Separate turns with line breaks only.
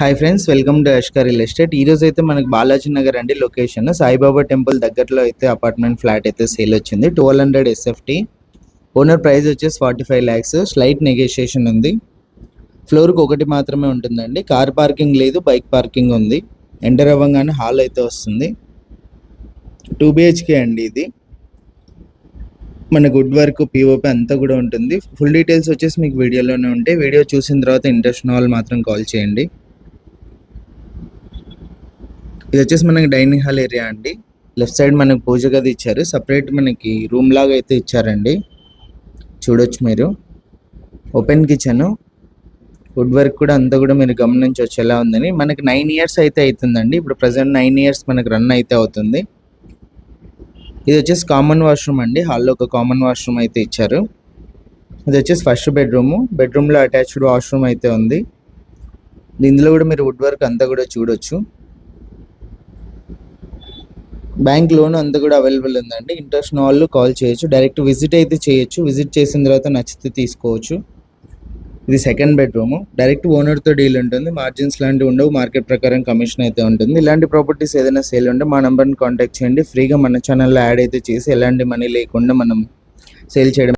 Hi friends welcome to Ashkar real estate ఈరోజు అయితే మనకి బాలాజీ నగర్ అండి లొకేషన్ సాయిబాబా టెంపుల్ దగ్గరలో అయితే అపార్ట్మెంట్ ఫ్లాట్ అయితే సేల్ వచ్చింది. Twelve hundred SFT owner price వచ్చేసి forty five lakhs slight negotiation ఉంది ఫ్లోర్కి ఒకటి మాత్రమే ఉంటుందండి. కార్ పార్కింగ్ లేదు బైక్ పార్కింగ్ ఉంది. ఎంటర్ అవ్వగానే హాల్ అయితే వస్తుంది. టూ బిహెచ్కే అండి ఇది. మన గుడ్ వర్క్ పిఓపి అంతా కూడా ఉంటుంది. ఫుల్ డీటెయిల్స్ వచ్చేసి మీకు వీడియోలోనే ఉంటాయి. వీడియో చూసిన తర్వాత ఇంట్రెస్ట్ ఉన్న వాళ్ళు మాత్రం కాల్ చేయండి. ఇది వచ్చేసి మనకి డైనింగ్ హాల్ ఏరియా అండి. లెఫ్ట్ సైడ్ మనకి పూజ గది ఇచ్చారు. సపరేట్ మనకి రూమ్ లాగా అయితే ఇచ్చారండి. చూడొచ్చు మీరు. Open kitchen. వుడ్ వర్క్ కూడా అంతా కూడా మీరు గమనించవచ్చు ఎలా ఉందని. మనకి నైన్ ఇయర్స్ అయితే అవుతుందండి ఇప్పుడు ప్రజెంట్ నైన్ ఇయర్స్ మనకి రన్ అయితే అవుతుంది. ఇది వచ్చేసి కామన్ వాష్రూమ్ అండి. హాల్లో ఒక కామన్ వాష్రూమ్ అయితే ఇచ్చారు. ఇది వచ్చేసి ఫస్ట్ బెడ్రూమ్. బెడ్రూమ్లో అటాచ్డ్ వాష్రూమ్ అయితే ఉంది. ఇందులో కూడా మీరు వుడ్ వర్క్ అంతా కూడా చూడొచ్చు. బ్యాంక్ లోన్ అంతా కూడా అవైలబుల్ ఉందండి. ఇంట్రెస్ట్ ఉన్న వాళ్ళు కాల్ చేయొచ్చు. డైరెక్ట్ విజిట్ అయితే చేయొచ్చు. విజిట్ చేసిన తర్వాత నచ్చితే తీసుకోవచ్చు. ఇది సెకండ్ బెడ్రూమ్. డైరెక్ట్ ఓనర్తో డీల్ ఉంటుంది. మార్జిన్స్ లాంటివి ఉండవు. మార్కెట్ ప్రకారం కమిషన్ అయితే ఉంటుంది. ఇలాంటి ప్రాపర్టీస్ ఏదైనా సేల్ ఉంటే మా నెంబర్ని కాంటాక్ట్ చేయండి. ఫ్రీగా మన ఛానల్లో యాడ్ అయితే చేసి ఎలాంటి మనీ లేకుండా మనం సేల్ చేయడం